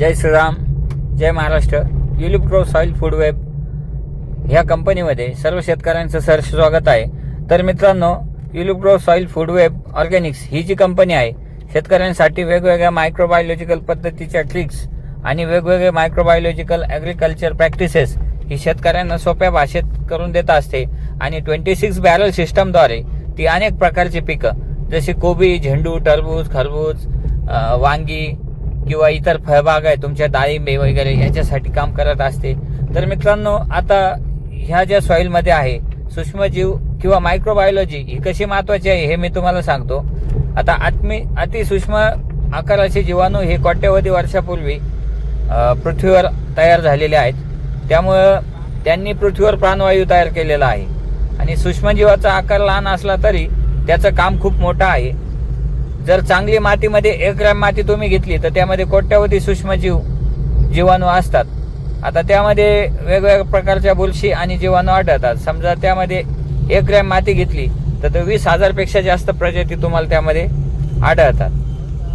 जय श्रीराम जय महाराष्ट्र. युलिप grow soil food web ह्या कंपनीमध्ये सर्व शेतकऱ्यांचं सर स्वागत आहे. तर मित्रांनो ULIP grow soil food web organics ही जी कंपनी आहे शेतकऱ्यांसाठी वेगवेगळ्या मायक्रोबायोलॉजिकल पद्धतीच्या ट्रिक्स आणि वेगवेगळे मायक्रोबायोलॉजिकल ॲग्रिकल्चर प्रॅक्टिसेस ही शेतकऱ्यांना सोप्या भाषेत करून देत असते. आणि ट्वेंटी सिक्स बॅरल सिस्टमद्वारे ती अनेक प्रकारची पिकं जशी कोबी झेंडू टरबूज खरबूज वांगी किंवा इतर फळबाग आहे तुमच्या डाळिंबे वगैरे याच्यासाठी काम करत असते. तर मित्रांनो आता ह्या ज्या सॉईलमध्ये आहे सूक्ष्मजीव किंवा मायक्रोबायोलॉजी ही कशी महत्वाची आहे हे मी तुम्हाला सांगतो. आता आत्मी अतिसूक्ष्म आकाराचे जीवाणू हे कोट्यवधी वर्षापूर्वी पृथ्वीवर तयार झालेले आहेत. त्यामुळं त्यांनी पृथ्वीवर प्राणवायू तयार केलेला आहे. आणि सूक्ष्मजीवाचा आकार लहान असला तरी त्याचं काम खूप मोठं आहे. जर चांगली मातीमध्ये एक ग्रॅम माती तुम्ही घेतली तर त्यामध्ये कोट्यावधी सूक्ष्मजीव जीवाणू असतात. आता त्यामध्ये वेगवेगळ्या प्रकारच्या बुरशी आणि जीवाणू आढळतात. समजा त्यामध्ये एक ग्रॅम माती घेतली तर ते वीस हजारपेक्षा जास्त प्रजाती तुम्हाला त्यामध्ये आढळतात.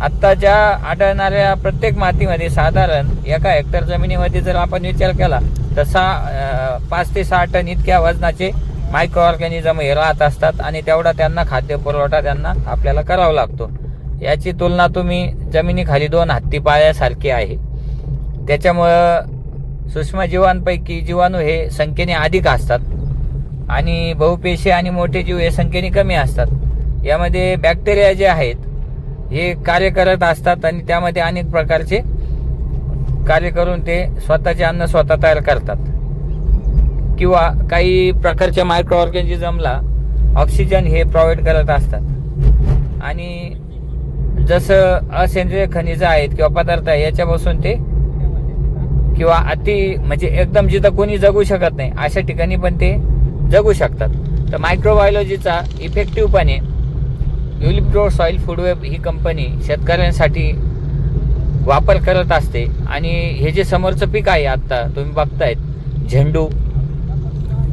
आत्ताच्या आढळणाऱ्या प्रत्येक मातीमध्ये साधारण एका हेक्टर जमिनीमध्ये जर आपण विचार केला तर सहा पाच ते सहा टन इतक्या वजनाचे मायक्रो ऑर्गॅनिझम हे राहत असतात आणि तेवढा त्यांना खाद्य पुरवठा त्यांना आपल्याला करावा लागतो. याची तुलना तुम्ही जमिनीखाली दोन हत्ती पाळ्यासारखी आहे. त्याच्यामुळं सूक्ष्मजीवांपैकी जीवाणू हे संख्येने अधिक असतात आणि बहुपेशी आणि मोठे जीव हे संख्येने कमी असतात. यामध्ये बॅक्टेरिया जे आहेत हे कार्य करत असतात आणि त्यामध्ये अनेक प्रकारचे कार्य करून ते स्वतःचे अन्न स्वतः तयार करतात. किंवा काही प्रकारच्या मायक्रो ऑर्गॅनिझमला ऑक्सिजन हे प्रोव्हाइड करत असतात. आणि जसं असेंद्रिय खनिजं आहेत किंवा पदार्थ आहे याच्यापासून ते किंवा अति म्हणजे एकदम जिथं कोणी जगू शकत नाही अशा ठिकाणी पण ते जगू शकतात. तर मायक्रोबायोलॉजीचा इफेक्टिव्हपणे युलिप्रो सॉईल फूडवेब ही कंपनी शेतकऱ्यांसाठी वापर करत असते. आणि हे जे समोरचं पीक आहे आत्ता तुम्ही बघतायत झेंडू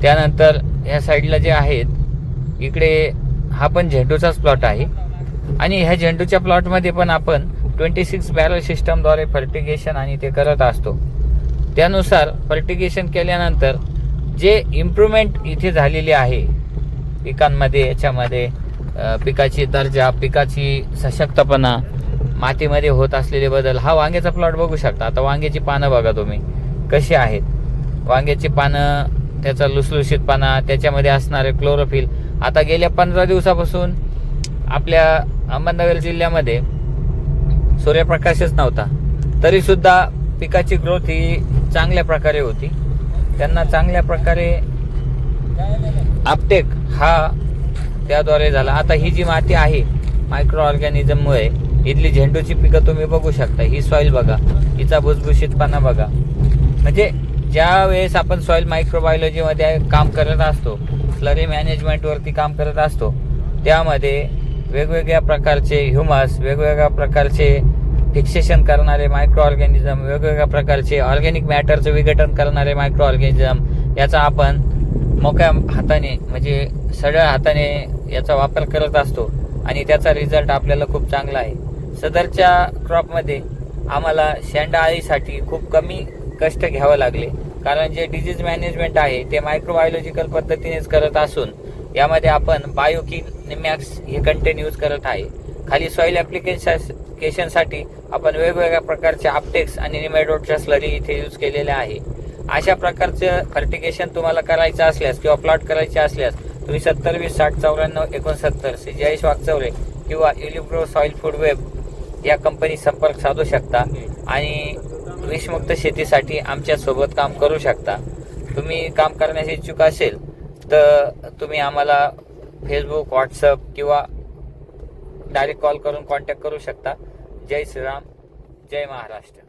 त्यानंतर ह्या साईडला जे आहेत इकडे हा पण झेंडूचाच प्लॉट आहे. आणि ह्या झेंडूच्या प्लॉटमध्ये पण आपण ट्वेंटी सिक्स बॅरल सिस्टमद्वारे फर्टिगेशन आणि ते करत असतो. त्यानुसार फर्टिगेशन केल्यानंतर जे इम्प्रूव्हमेंट इथे झालेली आहे पिकांमध्ये याच्यामध्ये पिकाची दर्जा पिकाची सशक्तपणा मातीमध्ये होत असलेले बदल हा वांग्याचा प्लॉट बघू शकता. आता वांग्याची पानं बघा तुम्ही कशी आहेत? वांग्याची पानं त्याचा लुसलुशीतपणा त्याच्यामध्ये असणारे क्लोरोफिल आता गेल्या पंधरा दिवसापासून आपल्या अहमदनगर जिल्ह्यामध्ये सूर्यप्रकाशच नव्हता. तरीसुद्धा पिकाची ग्रोथ ही चांगल्या प्रकारे होती. त्यांना चांगल्या प्रकारे आपटेक हा त्याद्वारे झाला. आता ही जी माती आहे मायक्रो ऑर्गॅनिझममुळे इथली झेंडूची पिकं तुम्ही बघू शकता. ही सॉईल बघा हिचा भुसभुशीतपणा बघा. म्हणजे ज्या वेळेस आपण सॉईल मायक्रोबायोलॉजीमध्ये काम करत असतो स्लरी मॅनेजमेंटवरती काम करत असतो त्यामध्ये वेगवेगळ्या प्रकारचे ह्युमस वेगवेगळ्या प्रकारचे फिक्सेशन करणारे मायक्रो ऑर्गॅनिझम वेगवेगळ्या प्रकारचे ऑर्गॅनिक मॅटरचं विघटन करणारे मायक्रो ऑर्गॅनिझम याचा आपण मोक्या हाताने म्हणजे सरळ हाताने याचा वापर करत असतो आणि त्याचा रिझल्ट आपल्याला खूप चांगला आहे. सदरच्या क्रॉपमध्ये आम्हाला शेंडाआळीसाठी खूप कमी कष्ट घ्यावं लागले. कारण जे डिझीज मॅनेजमेंट आहे ते मायक्रोबायोलॉजिकल पद्धतीनेच करत असून यामध्ये आपण बायोकिन निमॅक्स हे कंटेन यूज करत आहे. खाली सॉईल ॲप्लिकेशनसाठी आपण वेगवेगळ्या प्रकारच्या आपटेक्स आणि निमेडोडच्या स्लरी इथे यूज केलेल्या आहे. अशा प्रकारचं फर्टिकेशन तुम्हाला करायचं असल्यास किंवा प्लॉट करायचे असल्यास तुम्ही सत्तर वीस साठ चौऱ्याण्णव एकोणसत्तर जयेश वागचौरे किंवा युलिप्रो सॉईल फूड वेब या कंपनी संपर्क साधू शकता आणि विषमुक्त शेतीसाठी आमच्यासोबत काम करू शकता. तुम्ही काम करण्यास इच्छुक असेल तर तुम्ही आम्हाला फेसबुक व्हॉट्सअप किंवा डायरेक्ट कॉल करून कॉन्टॅक्ट करू शकता. जय श्रीराम जय महाराष्ट्र.